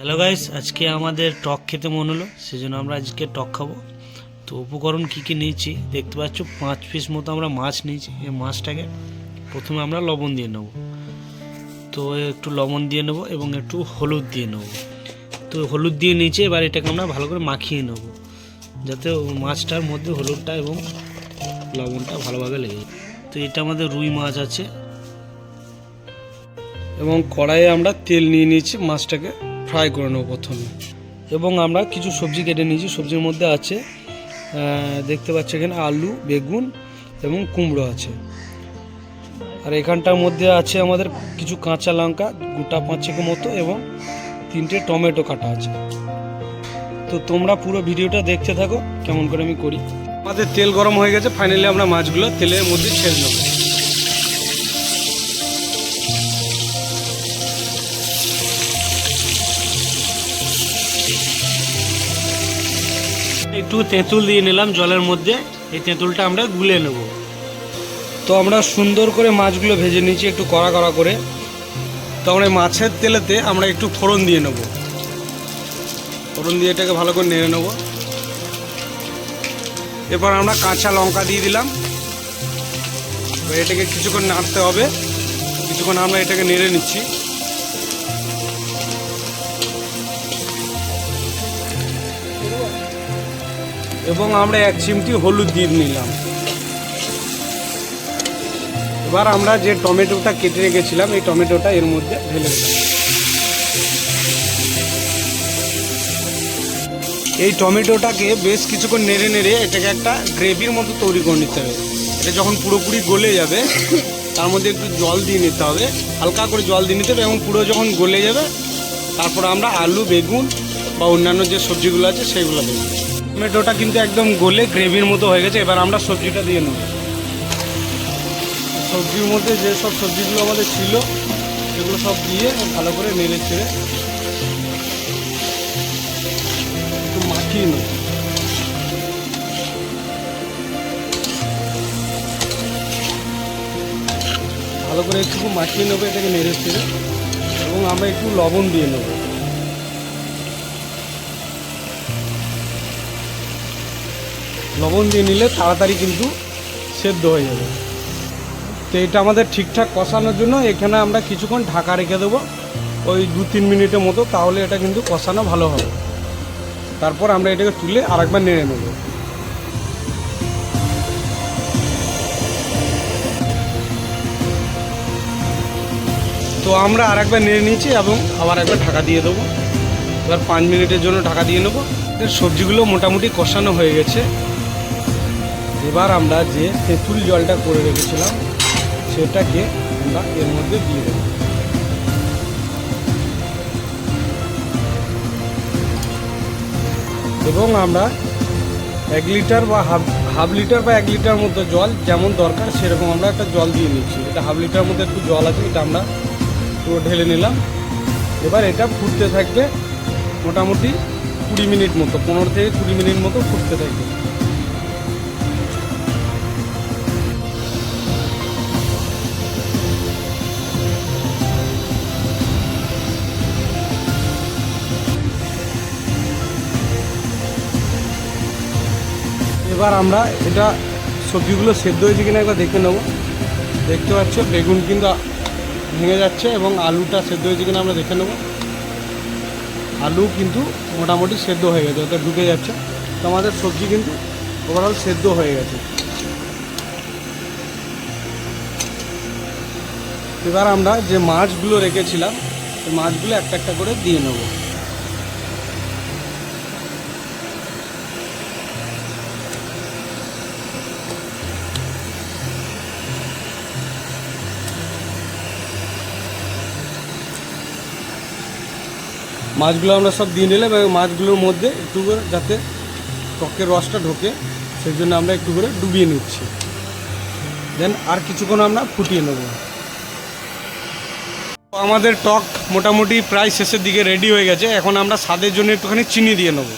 Hello guys আজকে আমাদের টক খেতে মন হলো, সেজন্য আমরা আজকে টক খাব। তো উপকরণ কী কী নিয়েছি? দেখতে পাচ্ছ, পাঁচ পিস মতো আমরা মাছ নিয়েছি। এই মাছটাকে প্রথমে আমরা লবণ দিয়ে নেব। তো একটু লবণ দিয়ে নেব এবং একটু হলুদ দিয়ে নেব। তো হলুদ দিয়ে নিয়েছি, এবার এটাকে আমরা ভালো করে মাখিয়ে নেব, যাতে মাছটার মধ্যে হলুদটা এবং লবণটা ভালোভাবে লেগে তো এটা আমাদের রুই মাছ আছে। এবং কড়াইয়ে আমরা তেল নিয়ে নিয়েছি মাছটাকে। ফ্রাই করে নেব প্রথমে। এবং আমরা কিছু সবজি কেটে নিয়েছি। সবজির মধ্যে আছে দেখতে পাচ্ছি এখানে আলু, বেগুন এবং কুমড়ো আছে। আর এখানটার মধ্যে আছে আমাদের কিছু কাঁচা লঙ্কা, গোটা পাঁচেক মতো এবং তিনটে টমেটো কাটা আছে। তো তোমরা পুরো ভিডিওটা দেখতে থাকো, কেমন করে আমি করি। আমাদের তেল গরম হয়ে গেছে ফাইনালি আমরা মাছগুলো তেলের মধ্যে ছেড়ে নেব। একটু তেঁতুল দিয়ে নিলাম জলের মধ্যে। এই তেঁতুলটা আমরা গুলে নেব। তো আমরা সুন্দর করে মাছগুলো ভেজে নিয়েছি একটু কড়া কড়া করে। তো আমরা মাছের তেলেতে আমরা একটু ফোড়ন দিয়ে নেব। ফোড়ন দিয়ে এটাকে ভালো করে নেড়ে নেব। এরপর আমরা কাঁচা লঙ্কা দিয়ে দিলাম। এটাকে কিছুক্ষণ নাড়তে হবে। কিছুক্ষণ আমরা এটাকে নেড়ে নিচ্ছি। এবং আমরা এক চিমটি হলুদ দিয়ে নিলাম। এবার আমরা যে টমেটোটা কেটে রেখেছিলাম, এই টমেটোটা এর মধ্যে ঢেলে দিলাম। এই টমেটোটাকে বেশ কিছুক্ষণ নেড়ে নেড়ে এটাকে একটা গ্রেভির মতো তৈরি করে নিতে হবে। এটা যখন পুরোপুরি গলে যাবে, তার মধ্যে একটু জল দিয়ে নিতে হবে। হালকা করে জল দিয়ে নিতে হবে এবং পুরো যখন গলে যাবে, তারপর আমরা আলু, বেগুন বা অন্যান্য যে সবজিগুলো আছে সেইগুলো দেবো টমেটোটা কিন্তু একদম গলে গ্রেভির মতো হয়ে গেছে। এবার আমরা সবজিটা দিয়ে নেব। সবজির মধ্যে যে সব সবজিগুলো আমাদের ছিল সেগুলো সব দিয়ে ভালো করে নেড়ে ছেড়ে একটু মাখিয়ে নেব। ভালো করে একটু মাখিয়ে নেব, এটাকে নেড়ে ছেড়ে এবং আমরা একটু লবণ দিয়ে নেব। লবণ দিয়ে নিলে তাড়াতাড়ি কিন্তু সেদ্ধ হয়ে যাবে। তো এটা আমাদের ঠিকঠাক কষানোর জন্য এখানে আমরা কিছুক্ষণ ঢাকা রেখে দেবো ওই দু তিন মিনিটের মতো, তাহলে এটা কিন্তু কষানো ভালো হবে। তারপর আমরা এটাকে তুলে আরেকবার নেড়ে নেব। তো আমরা আরেকবার নেড়ে নিয়েছি এবং আবার একবার ঢাকা দিয়ে দেবো। এবার পাঁচ মিনিটের জন্য ঢাকা দিয়ে নেব। সবজিগুলো মোটামুটি কষানো হয়ে গেছে। এবার আমরা যে তেঁতুল জলটা করে রেখেছিলাম, সেটাকে আমরা এর মধ্যে দিয়ে দেবো। এবং আমরা এক লিটার বা হাফ হাফ লিটার বা এক লিটার মতো জল যেমন দরকার সেরকম আমরা একটা জল দিয়ে নিচ্ছি। এটা হাফ লিটার মধ্যে একটু জল আছে, এটা আমরা পুরো ঢেলে নিলাম। এবার এটা ফুটতে থাকবে মোটামুটি কুড়ি মিনিট মতো, পনেরো থেকে কুড়ি মিনিট মতো ফুটতে থাকবে। এবার আমরা এটা সবজিগুলো সেদ্ধ হয়েছে কিনা একবার দেখে নেব। দেখতে পাচ্ছ, বেগুন কিন্তু ভেঙে যাচ্ছে এবং আলুটা সেদ্ধ হয়েছে কিনা আমরা দেখে নেব। আলু কিন্তু মোটামুটি সেদ্ধ হয়ে গেছে, ওটা ঢুকে যাচ্ছে। তো আমাদের সবজি কিন্তু ওভারঅল সেদ্ধ হয়ে গেছে। এবার আমরা যে মাছগুলো রেখেছিলাম, সেই মাছগুলো একটা একটা করে দিয়ে নেব। মাছগুলো আমরা সব দিয়ে নিলাম এবং মাছগুলোর মধ্যে একটু করে যাতে টকের রসটা ঢোকে, সেই জন্য আমরা একটু করে ডুবিয়ে নিচ্ছি। দেন আর কিছুক্ষণ আমরা ফুটিয়ে নেব। আমাদের টক মোটামুটি প্রায় শেষের দিকে রেডি হয়ে গেছে। এখন আমরা স্বাদের জন্য একটুখানি চিনি দিয়ে নেব।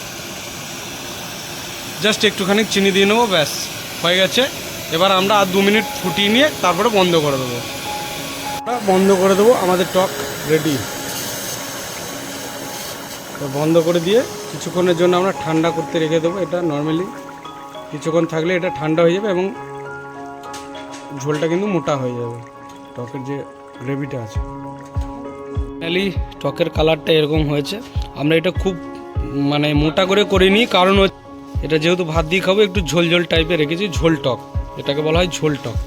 জাস্ট একটুখানি চিনি দিয়ে নেব, ব্যাস, হয়ে গেছে। এবার আমরা আর দু মিনিট ফুটিয়ে নিয়ে তারপরে বন্ধ করে দেবো। বন্ধ করে দেবো, আমাদের টক রেডি বন্ধ করে দিয়ে কিছুক্ষণের জন্য আমরা ঠান্ডা করতে রেখে দেবো। এটা নর্মালি কিছুক্ষণ থাকলে এটা ঠান্ডা হয়ে যাবে এবং ঝোলটা কিন্তু মোটা হয়ে যাবে। টকের যে গ্রেভিটা আছে। ফাইনালি টকের কালারটা এরকম হয়েছে। আমরা এটা খুব মানে মোটা করে করিনি, কারণ এটা যেহেতু ভাত দিয়ে খাব, একটু ঝোল ঝোল টাইপের রেখেছি, ঝোল টক। এটাকে বলা হয় ঝোল টক।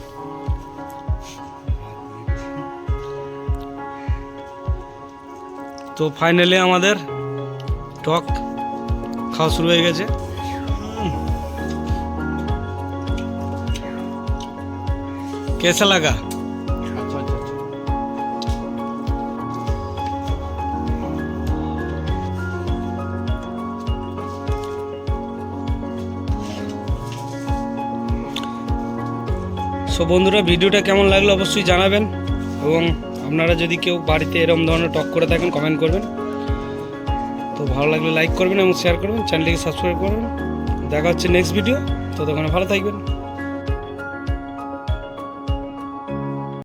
তো ফাইনালি আমাদের টক খাওয়া শুরু হয়ে গেছে। কেসা লাগা? সো বন্ধুরা, ভিডিওটা কেমন লাগল অবশ্যই জানাবেন এবং আপনারা যদি কেউ বাড়িতে এরম ধরনের টক করে থাকেন কমেন্ট করবেন। তো ভালো লাগলে লাইক করবেন এবং শেয়ার করবেন চ্যানেলটিকে সাবস্ক্রাইব করবেন। দেখা হচ্ছে নেক্সট ভিডিও তো ততক্ষণে ভালো থাকবেন।